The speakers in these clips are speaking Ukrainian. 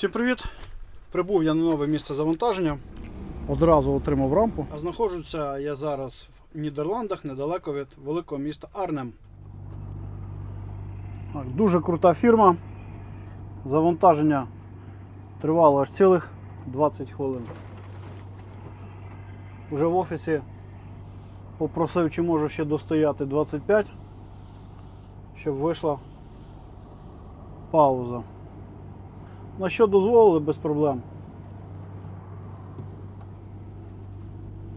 Всім привіт! Прибув я на нове місце завантаження. Одразу отримав рампу. А знаходжуся я зараз в Нідерландах, недалеко від великого міста Арнем. Так, Дуже крута фірма. Завантаження тривало аж цілих 20 хвилин. Уже в офісі попросив, чи можу ще достояти 25, щоб вийшла пауза. На що дозволили без проблем.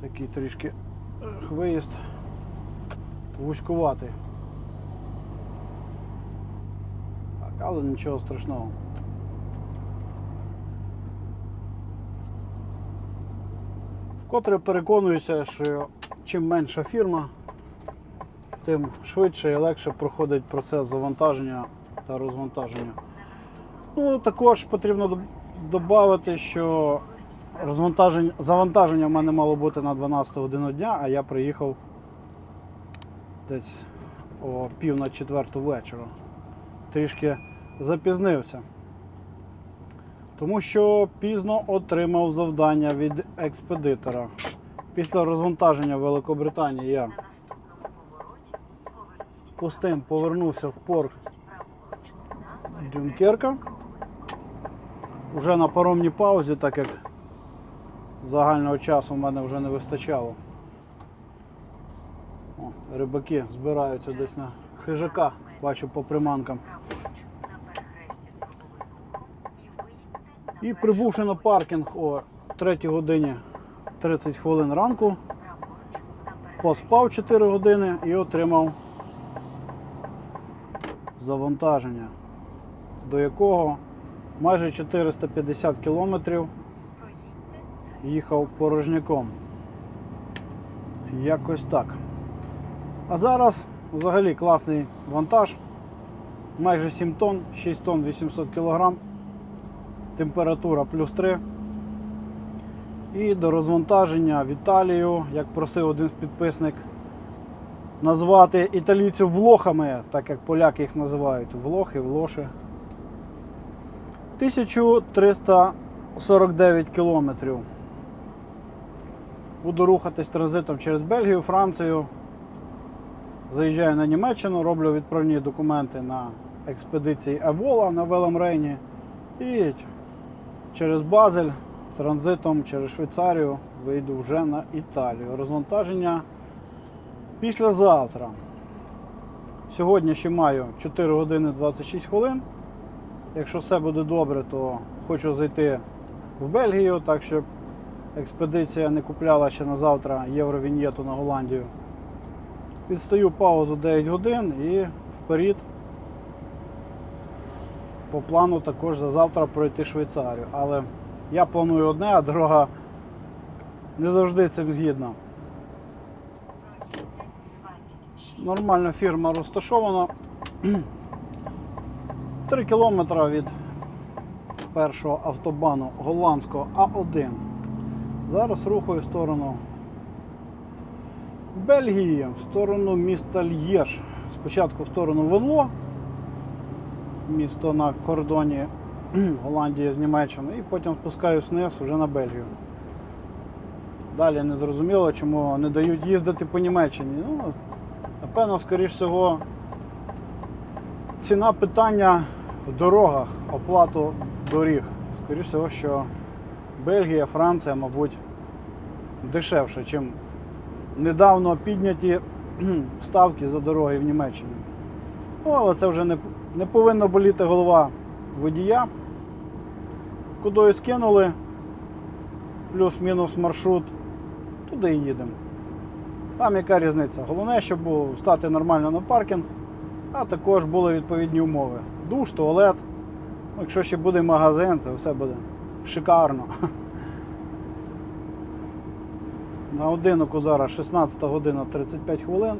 Такий трішки виїзд вузькуватий. Так, але нічого страшного. Вкотре переконуюся, що чим менша фірма, тим швидше і легше проходить процес завантаження та розвантаження. Ну, також потрібно додати, що розвантаження, завантаження в мене мало бути на 12 годину дня, а я приїхав десь о пів на четверту вечора. Трішки запізнився. Тому що пізно отримав завдання від експедитора. Після розвантаження Великобританії я пустим повернувся в порт Дюнкерка. Уже на паромній паузі, так як загального часу в мене вже не вистачало. О, рибаки збираються десь на хижака, бачу по приманкам. і прибувши на паркінг о 3 годині 30 хвилин ранку, поспав 4 години і отримав завантаження, до якого майже 450 кілометрів їхав порожняком. Якось так. А зараз взагалі класний вантаж. Майже 7 тонн, 6 тонн 800 кг. Температура плюс 3. І до розвантаження в Італію, як просив один підписник, назвати італійців влохами, так як поляки їх називають. Влохи, влоши. 1349 кілометрів. Буду рухатись транзитом через Бельгію, Францію. Заїжджаю на Німеччину, роблю відправні документи на експедиції Евола на Веламрейні. І через Базель транзитом через Швейцарію вийду вже на Італію. Розвантаження післязавтра. Сьогодні ще маю 4 години 26 хвилин. Якщо все буде добре, то хочу зайти в Бельгію, так щоб експедиція не купляла ще на завтра євровінєту на Голландію. Відстаю паузу 9 годин і вперед. По плану також за завтра пройти Швейцарію. Але я планую одне, а дорога не завжди цим згідна. проїдьте 26 Нормальна фірма розташована. 3 кілометри від першого автобану голландського А1. Зараз рухаю в сторону Бельгії, в сторону міста Л'єш. Спочатку в сторону Венло, місто на кордоні Голландії з Німеччиною, і потім спускаюсь вниз вже на Бельгію. Далі не зрозуміло, чому не дають їздити по Німеччині. Ну, Напевно, скоріш всього, ціна питання в дорогах, оплату доріг. Скоріш всього, що Бельгія, Франція, мабуть, дешевше, ніж недавно підняті ставки за дороги в Німеччині. Ну, але це вже не, не повинна боліти голова водія. Кудою скинули, плюс-мінус маршрут, туди і їдемо. Там яка різниця? Головне, щоб стати нормально на паркінг, а також були відповідні умови. Душ, туалет. Ну, Якщо ще буде магазин, то все буде шикарно. На годиннику зараз 16 година 35 хвилин.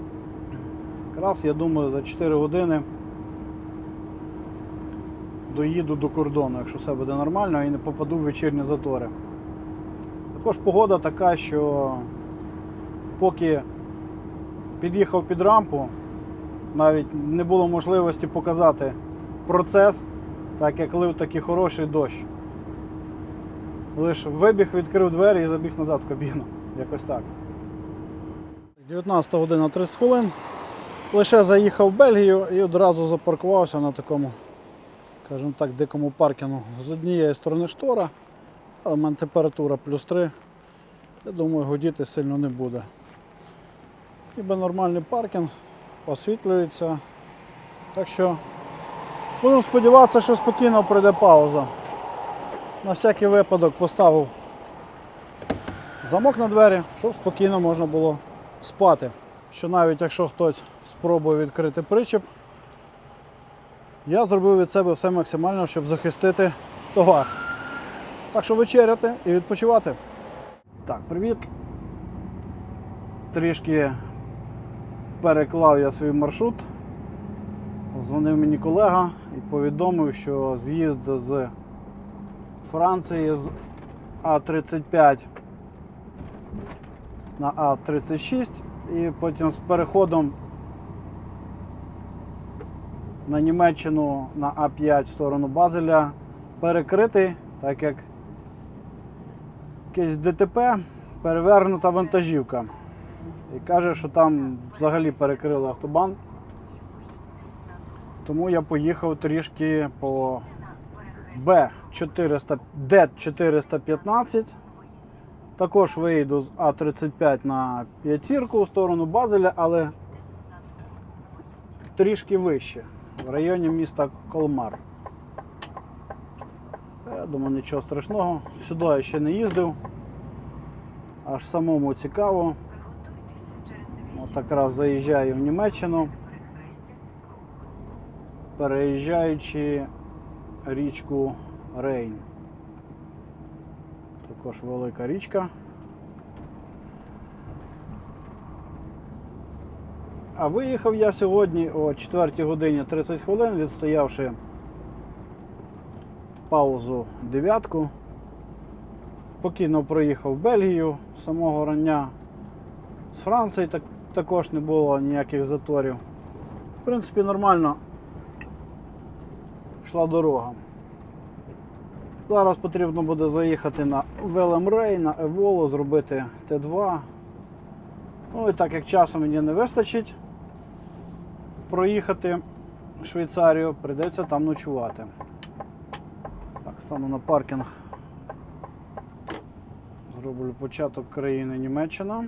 Якраз, я думаю, за 4 години доїду до кордону, якщо все буде нормально і не попаду в вечірні затори. Також погода така, що поки під'їхав під рампу, навіть не було можливості показати процес, так як лив такий хороший дощ. Лише вибіг, відкрив двері і забіг назад в кабіну. Якось так. 19 година 30 хвилин. Лише заїхав в Бельгію і одразу запаркувався на такому, скажімо так, дикому паркінгу. З однієї сторони штора, але в мене температура плюс 3. Я думаю, годіти сильно не буде. Ніби нормальний паркінг, освітлюється. Так що будемо сподіватися, що спокійно пройде пауза. На всякий випадок поставив замок на двері, щоб спокійно можна було спати. Що навіть якщо хтось спробує відкрити причіп, я зробив від себе все максимально, щоб захистити товар. Так що вечеряти і відпочивати. Так, привіт. Трішки переклав я свій маршрут. Дзвонив мені колега і повідомив, що з'їзд з Франції з А35 на А36 і потім з переходом на Німеччину на А5 в сторону Базеля перекритий, так як якесь ДТП, перевернута вантажівка. І каже, що там взагалі перекрили автобан. Тому я поїхав трішки по Б400, Д415. Також вийду з А35 на п'ятірку у сторону Базеля, але трішки вище, в районі міста Колмар. Я думаю, нічого страшного. Сюди я ще не їздив. Аж самому цікаво. От якраз заїжджаю в Німеччину. Переїжджаючи річку Рейн. Також велика річка. А виїхав я сьогодні о 4 годині 30 хвилин, відстоявши паузу дев'ятку. Спокійно проїхав Бельгію з самого рання. З Франції так, також не було ніяких заторів. В принципі, нормально йшла дорога. Зараз потрібно буде заїхати на Велемрей, на Еволу, зробити Т2. Ну і так як часу мені не вистачить проїхати Швейцарію, прийдеться там ночувати. Так, стану на паркінг. Зроблю початок країни Німеччина.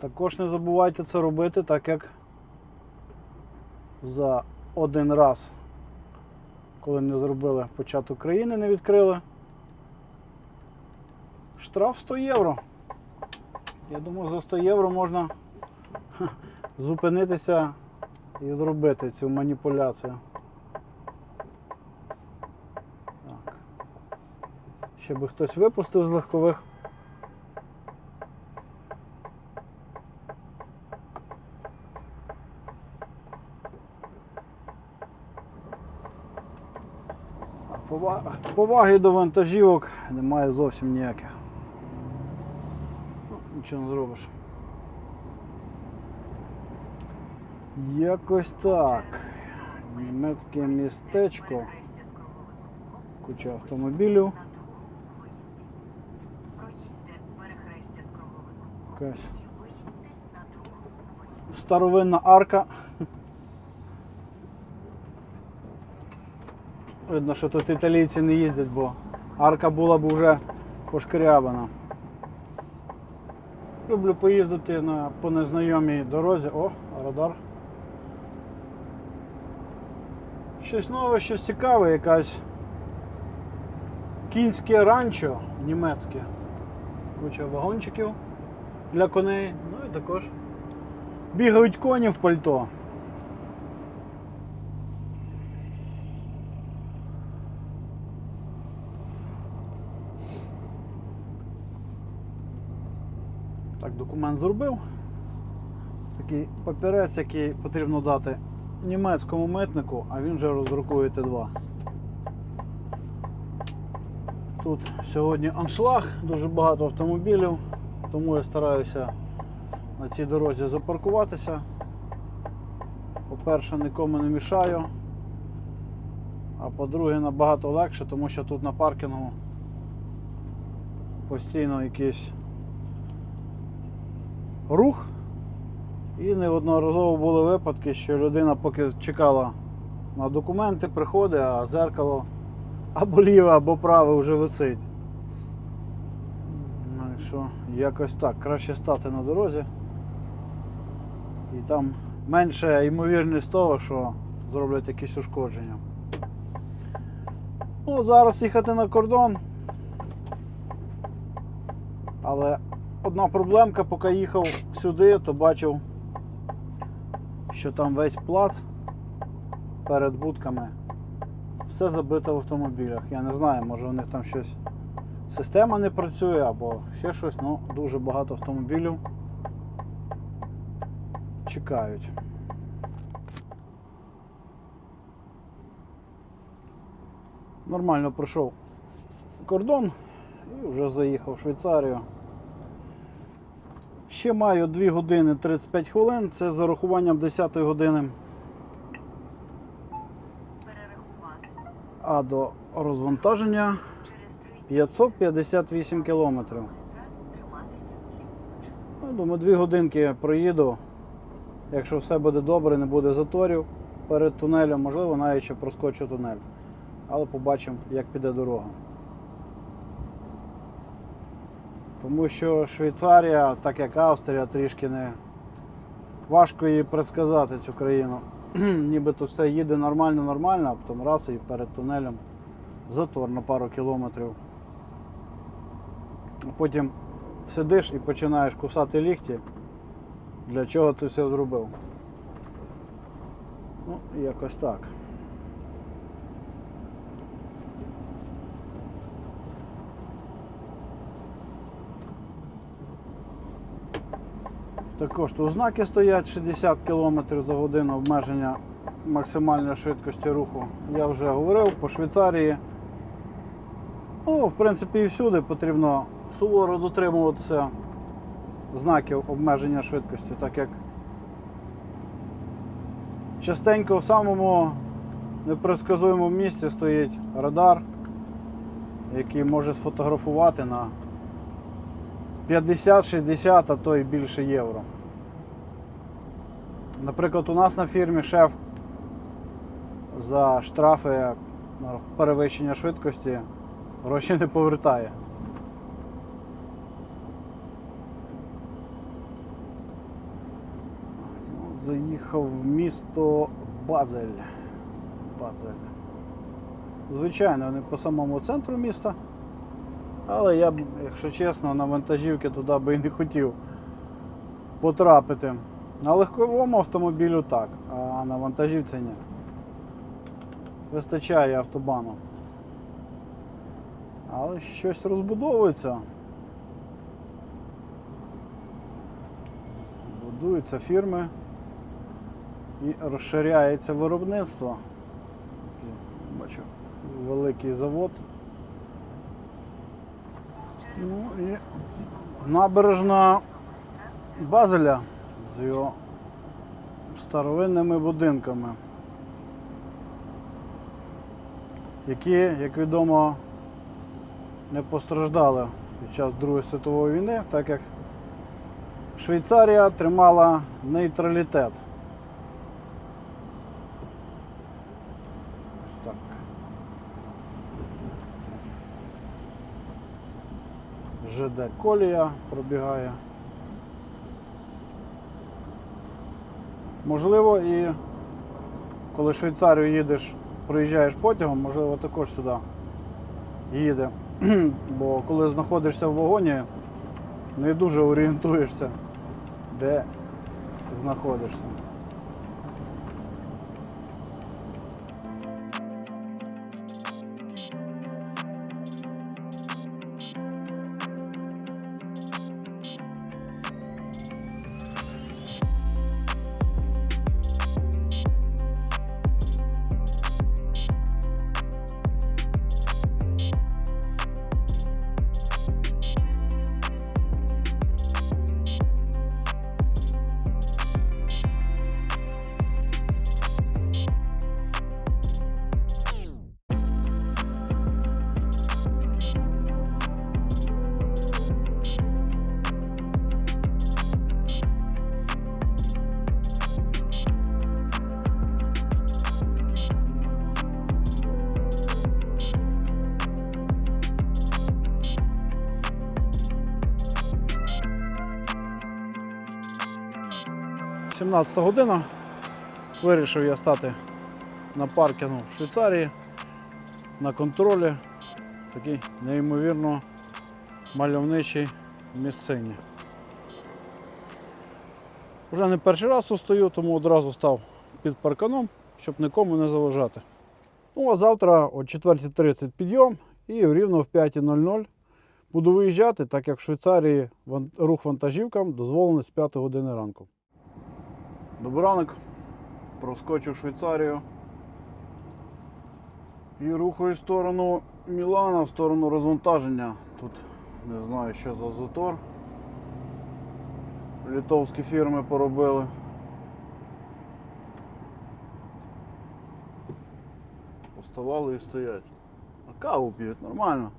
Також не забувайте це робити, так як за один раз, коли не зробили початок країни, не відкрили. Штраф 100 євро. Я думаю, за 100 євро можна зупинитися і зробити цю маніпуляцію. Так. Ще би хтось випустив з легкових. Поваги до вантажівок немає зовсім ніяких. Ну, нічого не зробиш. Якось так. Німецьке містечко, куча автомобілів. На другому виїзді. Проїдьте перехрестя з круговим рухом Якась і виїдьте на другому виїзді. старовинна арка. Видно, що тут італійці не їздять, бо арка була б вже пошкрябана. Люблю поїздити на, по незнайомій дорозі. О, радар. Щось нове, щось цікаве, якась кінське ранчо німецьке. Куча вагончиків для коней. Ну і також бігають коні в пальто. Так, документ зробив. Такий папірець, який потрібно дати німецькому митнику, а він вже роздрукує Т2. Тут сьогодні аншлаг, дуже багато автомобілів, тому я стараюся на цій дорозі запаркуватися. По-перше, нікому не мішаю. А по-друге, набагато легше, тому що тут на паркінгу постійно якийсь рух. І неодноразово були випадки, що людина поки чекала на документи, приходить, а зеркало або ліве, або праве вже висить. Так що якось так. Краще стати на дорозі. І там менше ймовірність того, що зроблять якісь ушкодження. Ну, зараз їхати на кордон. Але одна проблемка, поки їхав сюди, то бачив, що там весь плац перед будками все забито в автомобілях. Я не знаю, може у них там щось система не працює або ще щось, ну дуже багато автомобілів чекають. Нормально пройшов кордон і вже заїхав в Швейцарію. Ще маю 2 години 35 хвилин, це з зарахуванням 10 години, а до розвантаження 558 кілометрів. Ну, думаю, 2 годинки проїду. Якщо все буде добре, не буде заторів перед тунелем, можливо, навіть ще проскочу тунель. Але побачимо, як піде дорога. Тому що Швейцарія, так як Австрія, трішки не важко її предсказати цю країну. Нібито все їде нормально, нормально, а потім раз і перед тунелем затор на пару кілометрів. Потім сидиш і починаєш кусати лікті. Для чого це все зробив? Ну, якось так. Також тут знаки стоять 60 км за годину обмеження максимальної швидкості руху. Я вже говорив по Швейцарії. Ну, в принципі, і всюди потрібно суворо дотримуватися знаків обмеження швидкості, так як частенько в самому непредсказуємому місці стоїть радар, який може сфотографувати на 50-60, а то й більше євро. Наприклад, у нас на фірмі шеф за штрафи на перевищення швидкості гроші не повертає. Заїхав в місто Базель. Базель. Звичайно, не по самому центру міста. Але я б, якщо чесно, на вантажівки туди би і не хотів потрапити. На легковому автомобілю так, а на вантажівці ні. Вистачає автобану. Але щось розбудовується. Будуються фірми і розширяється виробництво. Бачу, великий завод. Ну і набережна Базеля з його старовинними будинками, які, як відомо, не постраждали під час Другої світової війни, так як Швейцарія тримала нейтралітет. Ось Так. ЖД колія пробігає. Можливо, і коли в Швейцарію їдеш, проїжджаєш потягом, можливо, також сюди їде. Бо коли знаходишся в вагоні, не дуже орієнтуєшся, де знаходишся. 17 година. Вирішив я стати на паркінгу в Швейцарії на контролі. Такий неймовірно мальовничий місцині. Вже не перший раз тут стою, тому одразу став під парканом, щоб нікому не заважати. Ну а завтра о 4.30 підйом і рівно в 5.00 буду виїжджати, так як в Швейцарії рух вантажівкам дозволений з 5 години ранку. Добрий ранок. Проскочив Швейцарію. І рухаю сторону Мілана, в сторону розвантаження. Тут не знаю, що за затор. Літовські фірми поробили. Поставали і стоять. А каву п'ють нормально.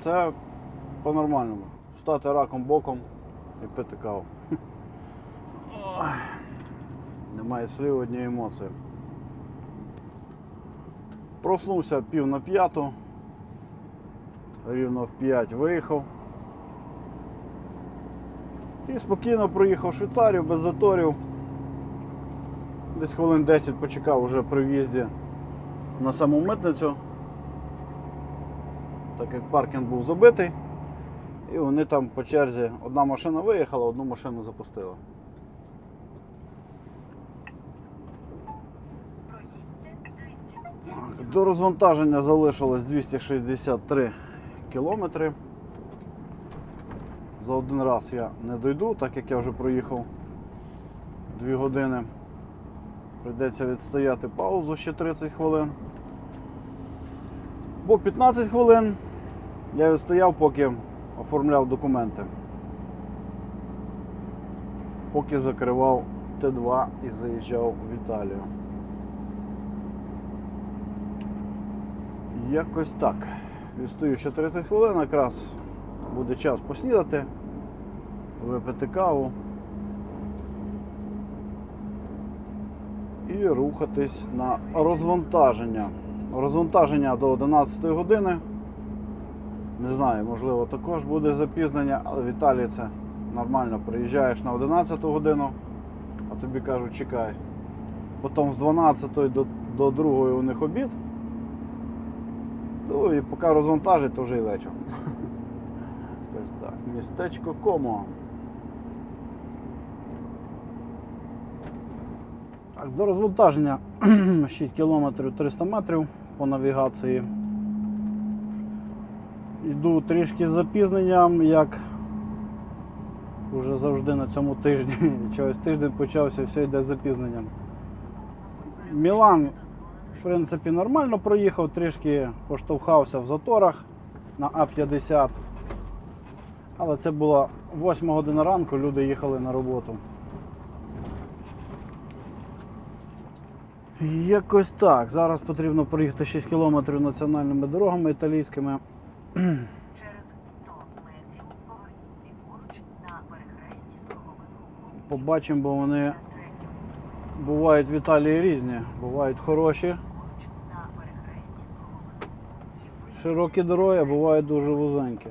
Це по-нормальному. Стати раком боком і пити каву. Немає слів одні емоції. Проснувся пів на п'яту. Рівно в 5 виїхав. І спокійно проїхав Швейцарію без заторів. Десь хвилин 10 почекав уже при в'їзді на саму митницю. Так як паркінг був забитий. І вони там по черзі одна машина виїхала, одну машину 37 До розвантаження залишилось 263 кілометри. За один раз я не дойду, так як я вже проїхав 2 години. Прийдеться відстояти паузу ще 30 хвилин. Бо 15 хвилин я відстояв, поки оформляв документи. Поки закривав Т2 і заїжджав в Італію. Якось так. Відстою ще 30 хвилин, якраз буде час поснідати, випити каву і рухатись на розвантаження. Розвантаження до 11 години. Не знаю, можливо, також буде запізнення, але в Італії це нормально. Приїжджаєш на 11 годину, а тобі кажуть, чекай. Потім з 12 до, до 2 у них обід. Ну і поки розвантажить, то вже і вечір. Так. Містечко Комо. Так, до розвантаження 6 км 300 метрів по навігації. Йду трішки з запізненням, як уже завжди на цьому тижні. Чогось тиждень почався, все йде з запізненням. Мілан в принципі, нормально проїхав, трішки поштовхався в заторах на А50. Але це була 8 година ранку, люди їхали на роботу. Якось так. Зараз потрібно проїхати 6 кілометрів національними дорогами італійськими. Через 100 метрів поверніть ліворуч на перехресті з. Побачимо, бо вони бувають в Італії різні. Бувають хороші, широкі дороги, а бувають дуже вузенькі.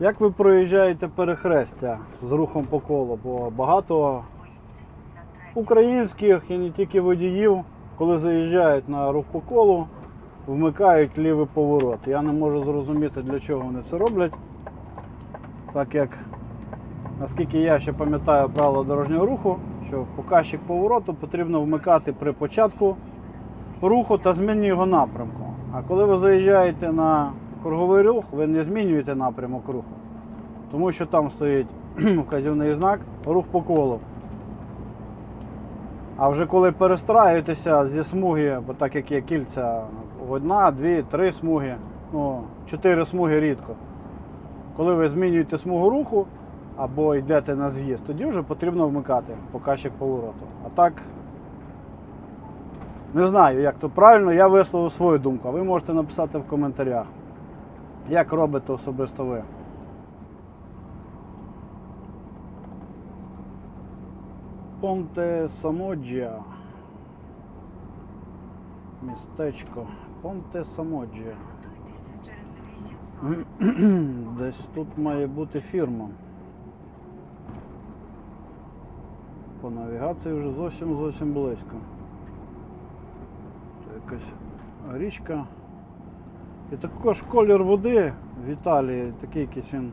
Як ви проїжджаєте перехрестя з рухом по колу? Бо багато українських і не тільки водіїв, коли заїжджають на рух по колу, вмикають лівий поворот. Я не можу зрозуміти, для чого вони це роблять. Так як, наскільки я ще пам'ятаю правила дорожнього руху, що показчик повороту потрібно вмикати при початку руху та зміні його напрямку. А коли ви заїжджаєте на круговий рух, ви не змінюєте напрямок руху. Тому що там стоїть вказівний знак рух по колу. А вже коли перестраюєтеся зі смуги, бо так як є кільця, одна, дві, три смуги, ну, чотири смуги рідко. Коли ви змінюєте смугу руху або йдете на з'їзд, тоді вже потрібно вмикати показчик повороту. А так, не знаю, як то правильно, я висловив свою думку, а ви можете написати в коментарях, як робите особисто ви. Понте Самоджа. Містечко. Понте 800. Десь тут має бути фірма. По навігації вже зовсім зовсім близько. Це якась річка. І також колір води в Італії такий якийсь він.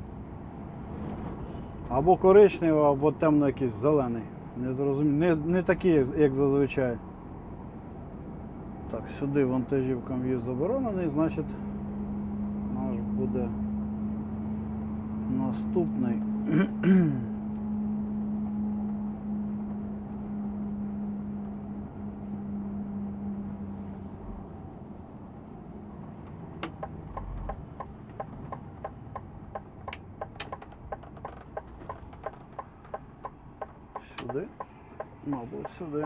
Або коричневий, або темно якийсь зелений. Не зрозумів. Не, не такий, як зазвичай. Так, сюди вантажівкам в'їзд заборонений, значить наш буде наступний. Сюди, мабуть, сюди.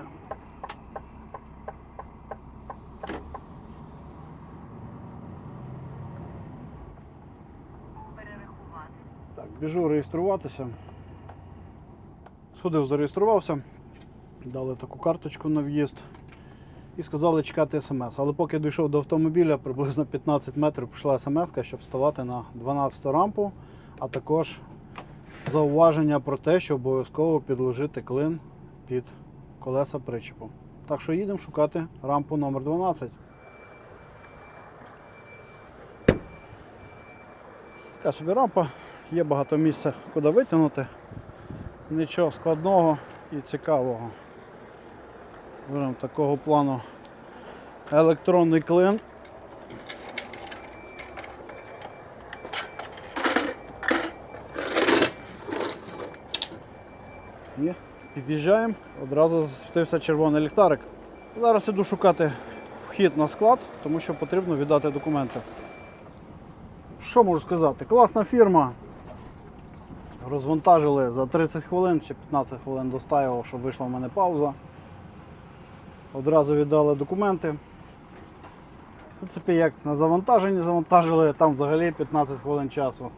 Біжу реєструватися. Сходив, зареєструвався, дали таку карточку на в'їзд і сказали чекати смс. Але поки дійшов до автомобіля, приблизно 15 метрів пішла смс, щоб вставати на 12 рампу, а також зауваження про те, що обов'язково підложити клин під колеса причепу. Так що їдемо шукати рампу номер 12. Така собі рампа, є багато місця, куди витягнути. Нічого складного і цікавого. Беремо такого плану електронний клин. І під'їжджаємо, одразу засвітився червоний ліхтарик. Зараз іду шукати вхід на склад, тому що потрібно віддати документи. Що можу сказати? Класна фірма. Розвантажили за 30 хвилин чи 15 хвилин достаював, щоб вийшла в мене пауза. Одразу віддали документи. В принципі, як на завантаженні завантажили, там взагалі 15 хвилин часу.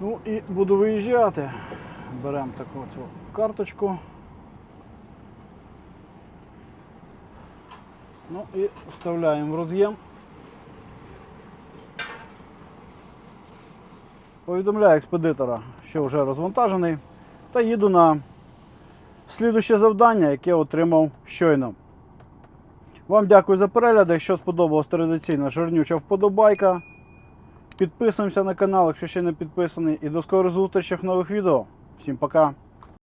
Ну і буду виїжджати. Беремо таку цю карточку. Ну і вставляємо в роз'єм. Повідомляю експедитора, що вже розвантажений, та їду на слідуще завдання, яке отримав щойно. Вам дякую за перегляд. Якщо сподобалась традиційна жирнюча вподобайка. Підписуємося на канал, якщо ще не підписаний. І до скорих зустрічей в нових відео. Всім пока!